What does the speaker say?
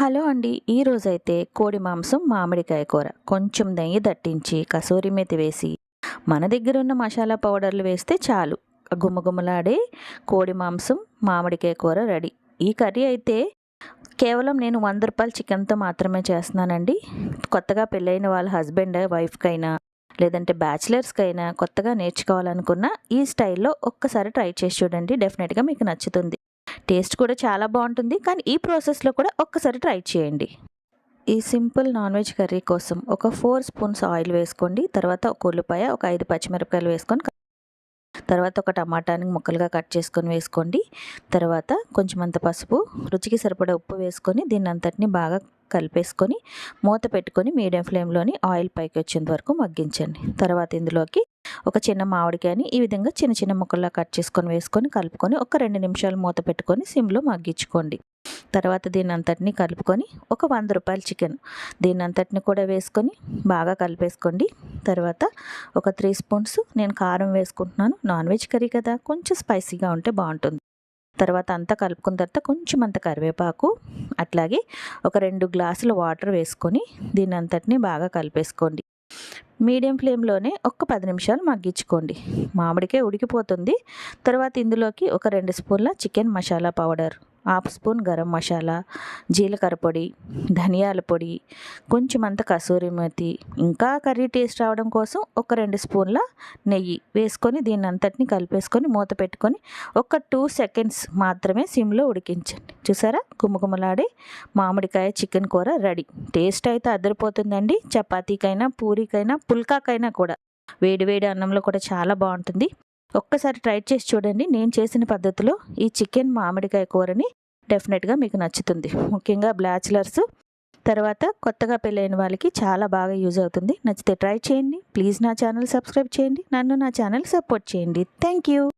Hello అండి. ఈరోజైతే కోడి మాంసం మామిడికాయ కూర. కొంచెం నెయ్యి దట్టించి కసూరి మెతి వేసి మన దగ్గర ఉన్న మసాలా పౌడర్లు వేస్తే చాలు. గుమ్మగుమ్మలాడే కోడి మాంసం మామిడికాయ కూర రెడీ. ఈ కర్రీ అయితే కేవలం నేను వంద రూపాయల చికెన్తో మాత్రమే చేస్తున్నానండి. కొత్తగా పెళ్ళైన వాళ్ళ హస్బెండ్ వైఫ్కైనా లేదంటే బ్యాచిలర్స్కైనా కొత్తగా నేర్చుకోవాలనుకున్న ఈ స్టైల్లో ఒక్కసారి ట్రై చేసి చూడండి. డెఫినెట్గా మీకు నచ్చుతుంది. టేస్ట్ కూడా చాలా బాగుంటుంది. కానీ ఈ ప్రాసెస్లో కూడా ఒక్కసారి ట్రై చేయండి. ఈ సింపుల్ నాన్ వెజ్ కర్రీ కోసం ఒక ఫోర్ స్పూన్స్ ఆయిల్ వేసుకోండి. తర్వాత ఒక ఉల్లిపాయ ఒక ఐదు పచ్చిమిరపకాయలు వేసుకొని తర్వాత ఒక టమాటాని ముక్కలుగా కట్ చేసుకొని వేసుకోండి. తర్వాత కొంచెం అంత పసుపు రుచికి సరిపడే ఉప్పు వేసుకొని దీన్ని అంతటిని బాగా కలిపేసుకొని మూత పెట్టుకొని మీడియం ఫ్లేమ్లోని ఆయిల్ పైకి వచ్చేంత వరకు మగ్గించండి. తర్వాత ఇందులోకి ఒక చిన్న మామిడికాయని ఈ విధంగా చిన్న చిన్న ముక్కల్లా కట్ చేసుకొని వేసుకొని కలుపుకొని ఒక రెండు నిమిషాలు మూత పెట్టుకొని సిమ్లో మగ్గించుకోండి. తర్వాత దీని అంతటిని కలుపుకొని ఒక వంద రూపాయల చికెన్ దీని అంతటిని కూడా వేసుకొని బాగా కలిపేసుకోండి. తర్వాత ఒక త్రీ స్పూన్స్ నేను కారం వేసుకుంటున్నాను. నాన్ వెజ్ కర్రీ కదా కొంచెం స్పైసీగా ఉంటే బాగుంటుంది. తర్వాత అంతా కలుపుకున్న తర్వాత కొంచెం అంత కరివేపాకు అట్లాగే ఒక రెండు గ్లాసుల వాటర్ వేసుకొని దీని అంతటిని బాగా కలిపేసుకోండి. మీడియం ఫ్లేమ్లోనే ఒక పది నిమిషాలు మగ్గించుకోండి. మామిడికాయ ఉడికిపోతుంది. తర్వాత ఇందులోకి ఒక రెండు స్పూన్ల chicken masala powder. Half spoon garam masala జీలకర్ర పొడి ధనియాల పొడి కొంచెం అంత కసూరి మెతి ఇంకా కర్రీ టేస్ట్ రావడం కోసం ఒక రెండు స్పూన్ల నెయ్యి వేసుకొని దీన్ని అంతటిని కలిపేసుకొని మూత పెట్టుకొని ఒక టూ సెకండ్స్ మాత్రమే సిమ్లో ఉడికించండి. చూసారా? గుమ్మగుమ్మలాడే మామిడికాయ చికెన్ కూర రెడీ. టేస్ట్ అయితే అదిరిపోతుందండి. చపాతీకైనా పూరీకైనా పుల్కాకైనా కూడా. వేడివేడి అన్నంలో కూడా చాలా బాగుంటుంది. ఒక్కసారి ట్రై చేసి చూడండి. నేను చేసిన పద్ధతిలో ఈ చికెన్ మామిడికాయ కూరని డెఫినెట్గా మీకు నచ్చుతుంది. ముఖ్యంగా బ్లాచులర్స్ తర్వాత కొత్తగా పెళ్ళైన వాళ్ళకి చాలా బాగా యూజ్ అవుతుంది. నచ్చితే ట్రై చేయండి. ప్లీజ్ నా ఛానల్ సబ్స్క్రైబ్ చేయండి. నన్ను నా ఛానల్ సపోర్ట్ చేయండి. Thank you